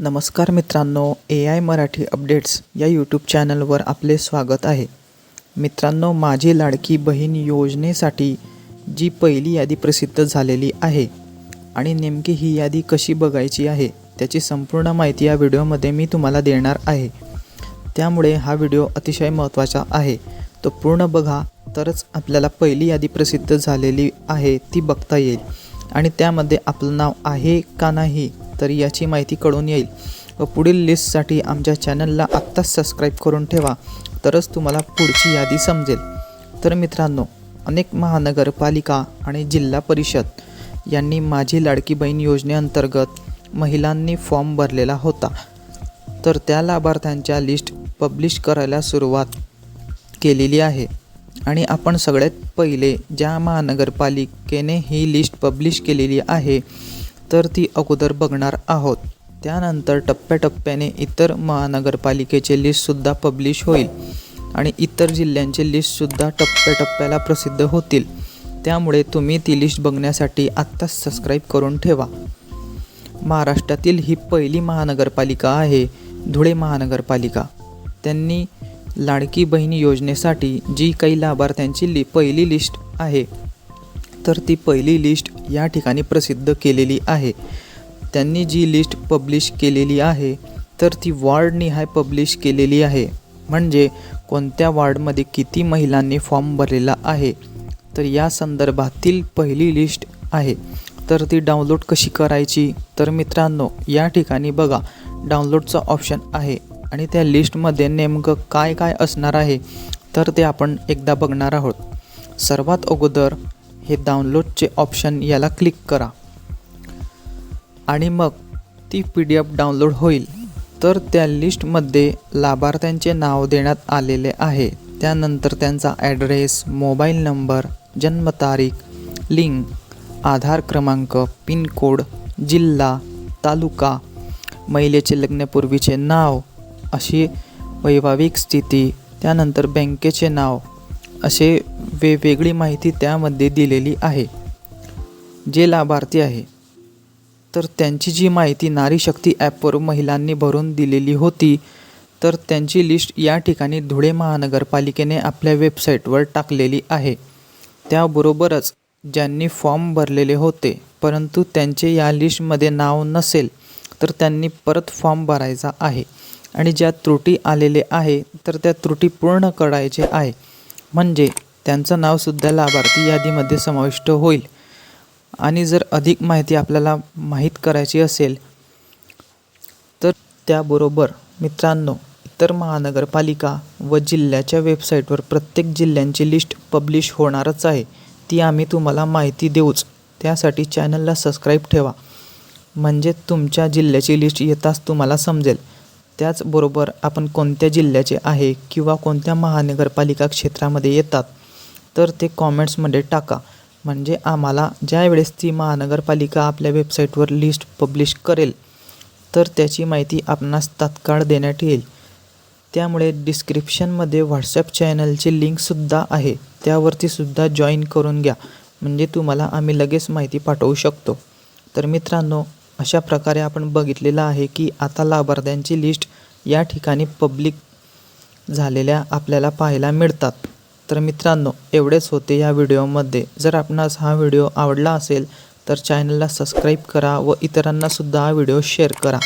नमस्कार मित्रांनो A I Marathi updates या यूट्यूब चॅनलवर आपले स्वागत आहे. मित्रांनो माझी लाडकी बहीण योजनेसाठी जी पहिली यादी प्रसिद्ध झालेली आहे आणि नेमकी ही यादी कशी बघायची आहे त्याची संपूर्ण माहिती या व्हिडिओमध्ये मी तुम्हाला देणार आहे. त्यामुळे हा व्हिडिओ अतिशय महत्त्वाचा आहे. तो पूर्ण बघा तरच आपल्याला पहिली यादी प्रसिद्ध झालेली आहे ती बघता येईल. आणि त्यामध्ये आपलं नाव आहे का नाही तर याची माहिती कळून येईल. व पुढील लिस्टसाठी आमच्या चॅनलला आत्ताच सबस्क्राईब करून ठेवा. तरच तुम्हाला पुढची यादी समजेल. तर मित्रांनो अनेक महानगरपालिका आणि जिल्हा परिषद यांनी माझी लाडकी बहीण योजनेअंतर्गत महिलांनी फॉर्म भरलेला होता. तर त्या लाभार्थ्यांच्या लिस्ट पब्लिश करायला सुरुवात केलेली आहे. आणि आपण सगळ्यात पहिले ज्या महानगरपालिकेने ही लिस्ट पब्लिश केलेली आहे तर ती अगोदर बघणार आहोत. त्यानंतर टप्प्याटप्प्याने इतर महानगरपालिकेचे लिस्टसुद्धा पब्लिश होईल आणि इतर जिल्ह्यांचे लिस्टसुद्धा टप्प्याटप्प्याला प्रसिद्ध होतील. त्यामुळे तुम्ही ती लिस्ट बघण्यासाठी आत्ताच सबस्क्राईब करून ठेवा. महाराष्ट्रातील ही पहिली महानगरपालिका आहे धुळे महानगरपालिका. त्यांनी लाडकी बहीण योजनेसाठी जी काही लाभार्थ्यांची लि पहिली लिस्ट आहे तर ती पहिली लिस्ट या ठिकाणी प्रसिद्ध केलेली आहे. त्यांनी जी लिस्ट पब्लिश केलेली आहे तर ती वॉर्डनिहाय पब्लिश केलेली आहे. म्हणजे कोणत्या वॉर्डमध्ये किती महिलांनी फॉर्म भरलेला आहे तर या संदर्भातील पहिली लिस्ट आहे. तर ती डाउनलोड कशी करायची? तर मित्रांनो या ठिकाणी बघा डाउनलोडचं ऑप्शन आहे आणि त्या लिस्टमध्ये नेमकं काय काय असणार आहे तर ते आपण एकदा बघणार आहोत. सर्वात अगोदर हे डाउनलोडचे ऑप्शन याला क्लिक करा. आणि मग ती पी डी एफ डाउनलोड होईल. तर त्या लिस्टमध्ये लाभार्थ्यांचे नाव देण्यात आलेले आहे. त्यानंतर त्यांचा ॲड्रेस मोबाईल नंबर जन्मतारीख लिंक आधार क्रमांक पिनकोड जिल्हा तालुका महिलेचे लग्नापूर्वीचे नाव अशी वैवाहिक स्थिती त्यानंतर बँकेचे नाव असे वेगवेगळी माहिती त्यामध्ये दिलेली आहे. जे लाभार्थी आहे तर त्यांची जी माहिती नारी शक्ती ॲपवर महिलांनी भरून दिलेली होती तर त्यांची लिस्ट या ठिकाणी धुळे महानगरपालिकेने आपल्या वेबसाईटवर टाकलेली आहे. त्याबरोबरच ज्यांनी फॉर्म भरलेले होते परंतु त्यांचे या लिस्टमध्ये नाव नसेल तर त्यांनी परत फॉर्म भरायचा आहे. आणि ज्या त्रुटी आलेले आहे तर त्या त्रुटी पूर्ण करायचे आहे. म्हणजे त्यांचं नावसुद्धा लाभार्थी यादीमध्ये समाविष्ट होईल. आणि जर अधिक माहिती आपल्याला माहीत करायची असेल तर त्याबरोबर मित्रांनो इतर महानगरपालिका व जिल्ह्याच्या वेबसाईटवर प्रत्येक जिल्ह्यांची लिस्ट पब्लिश होणारच आहे. ती आम्ही तुम्हाला माहिती देऊच. त्यासाठी चॅनलला सबस्क्राईब ठेवा. म्हणजे तुमच्या जिल्ह्याची लिस्ट येताच तुम्हाला समजेल. त्याचबरोबर आपण कोणत्या जिल्ह्याचे आहे किंवा कोणत्या महानगरपालिका क्षेत्रामध्ये येतात तर ते कॉमेंट्समध्ये टाका. म्हणजे आम्हाला ज्यावेळेस ती महानगरपालिका आपल्या वेबसाईटवर लिस्ट पब्लिश करेल तर त्याची माहिती आपणास तात्काळ देण्यात येईल. त्यामुळे डिस्क्रिप्शनमध्ये व्हॉट्सॲप चॅनलची लिंकसुद्धा आहे. त्यावरतीसुद्धा जॉईन करून घ्या. म्हणजे तुम्हाला आम्ही लगेच माहिती पाठवू शकतो. तर मित्रांनो अशा प्रकारे आपण बघितलेलं आहे की आता लाभार्थ्यांची लिस्ट या ठिकाणी पब्लिक झालेल्या आपल्याला पाहायला मिळतात. तर मित्रांनो एवढेच होते या व्हिडिओमध्ये. जर आपणास हा व्हिडिओ आवडला असेल तर चॅनलला सबस्क्राईब करा व इतरांनासुद्धा हा व्हिडिओ शेअर करा.